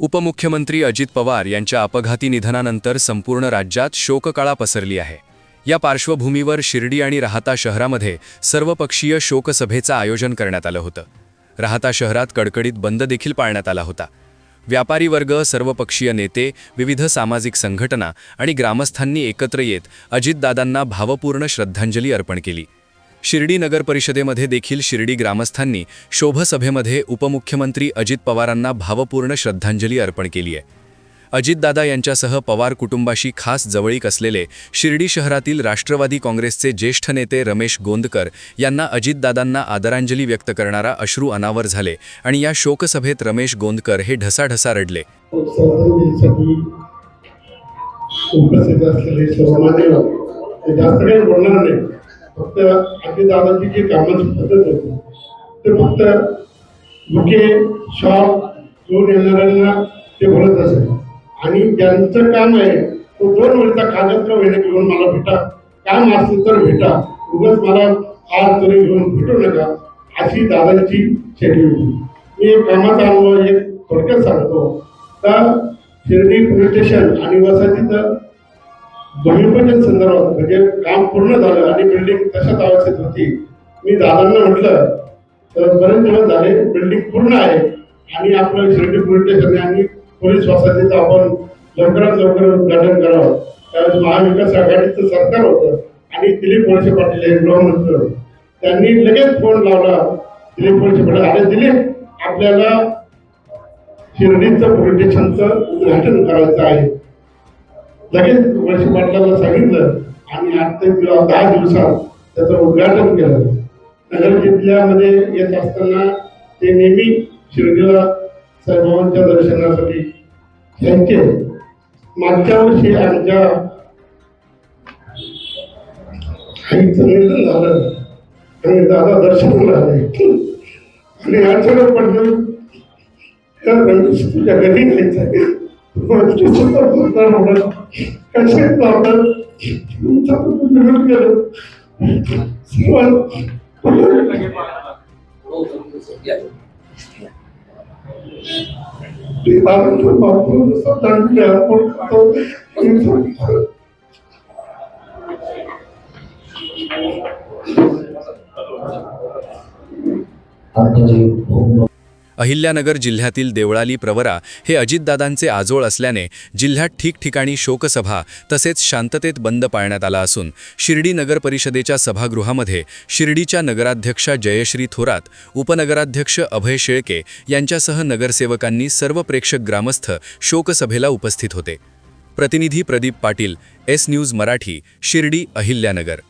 उपमुख्यमंत्री अजित पवार यांच्या अपघाती निधनानंतर संपूर्ण राज्यात शोककळा पसरली आहे. या पार्श्वभूमीवर शिर्डी आणि राहता शहरामध्ये सर्वपक्षीय शोकसभेचं आयोजन करण्यात आलं होतं. राहता शहरात कडकडीत बंद देखील पाळण्यात आला होता. व्यापारी वर्ग सर्वपक्षीय नेते विविध सामाजिक संघटना आणि ग्रामस्थांनी एकत्र येत अजितदादांना भावपूर्ण श्रद्धांजली अर्पण केली. शिर्डी नगर परिषदेमध्ये देखील शिर्डी ग्रामस्थांनी शोभसभेमध्ये उपमुख्यमंत्री अजित पवारांना भावपूर्ण श्रद्धांजली अर्पण केली आहे. अजितदादा यांच्यासह पवार कुटुंबाशी खास जवळीक असलेले शिर्डी शहरातील राष्ट्रवादी काँग्रेसचे ज्येष्ठ नेते रमेश गोंदकर यांना अजितदादांना आदरांजली व्यक्त करणारा अश्रू अनावर झाले आणि या शोकसभेत रमेश गोंदकर हे ढसाढसा रडले. फक्त आपली दादाची जी कामाची पद्धत होती ते फक्त बुके शॉप घेऊन येणाऱ्यांना ते बोलत असे. आणि ज्यांचं काम आहे तो दोन वेळचा कागद का वेळ घेऊन मला भेटा काम असेल तर भेटा. उगाच मला आज तरी घेऊन भेटू नका अशी दादाची शैली होती. मी एक कामाचा अनुभव एक थोडक्यात सांगतो. तर शिर्डी पोलीस स्टेशन आणि वसाहतीचं भूमिपूजन संदर्भात म्हणजे काम पूर्ण झालं आणि बिल्डिंग तशाच अवस्थेत होती. मी दादांना म्हटलं तर बरेच दिवस झाले बिल्डिंग पूर्ण आहे आणि आपलं शिर्डी पोलीस स्टेशन आणि पोलीस वसतीचं आपण लवकरात लवकर उद्घाटन करावं. त्यावेळेस महाविकास आघाडीचं सरकार होतं आणि दिलीप वळसे पाटील हे गृहमंत्री होते. त्यांनी लगेच फोन लावला दिलीप वळसे पाटील अरे दिलीप आपल्याला शिर्डीचं पोलीस स्टेशनचं उद्घाटन करायचं आहे. लगेच वळसे पाटलाला सांगितलं आणि आठ ते दहा दिवसात त्याचं उद्घाटन केलं. नगर जिल्ह्यामध्ये येत असताना ते नेहमी शिर्डीला साईबाबांच्या दर्शनासाठी त्यांचे मागच्या वर्षी आमच्या आईचं निधन झालं. आणि दादा दर्शन झाले आणि अचानक पडलं त्या रमेश घ्यायचं घरी न्यायचं गोष्टी सुद्धा बोलणार म्हणत कसे लावणार तुमचा विरोध केलं सर्वात ते बाबांचं बापू जसं दंड आपण खातो आणि सांगतो. आपलं जे भूम अहिल्यानगर जिल्ह्यातील देवळाली प्रवरा हे अजितदादांचे आजोळ असल्याने जिल्ह्यात ठिकठिकाणी शोकसभा तसेच शांततेत बंद पाळण्यात आला असून शिर्डी नगर परिषदेच्या सभागृहामध्ये शिर्डीच्या नगराध्यक्षा जयश्री थोरात उपनगराध्यक्ष अभय शेळके यांच्यासह नगरसेवकांनी सर्व प्रेक्षक ग्रामस्थ शोकसभेला उपस्थित होते. प्रतिनिधी प्रदीप पाटील एस न्यूज मराठी शिर्डी अहिल्यानगर.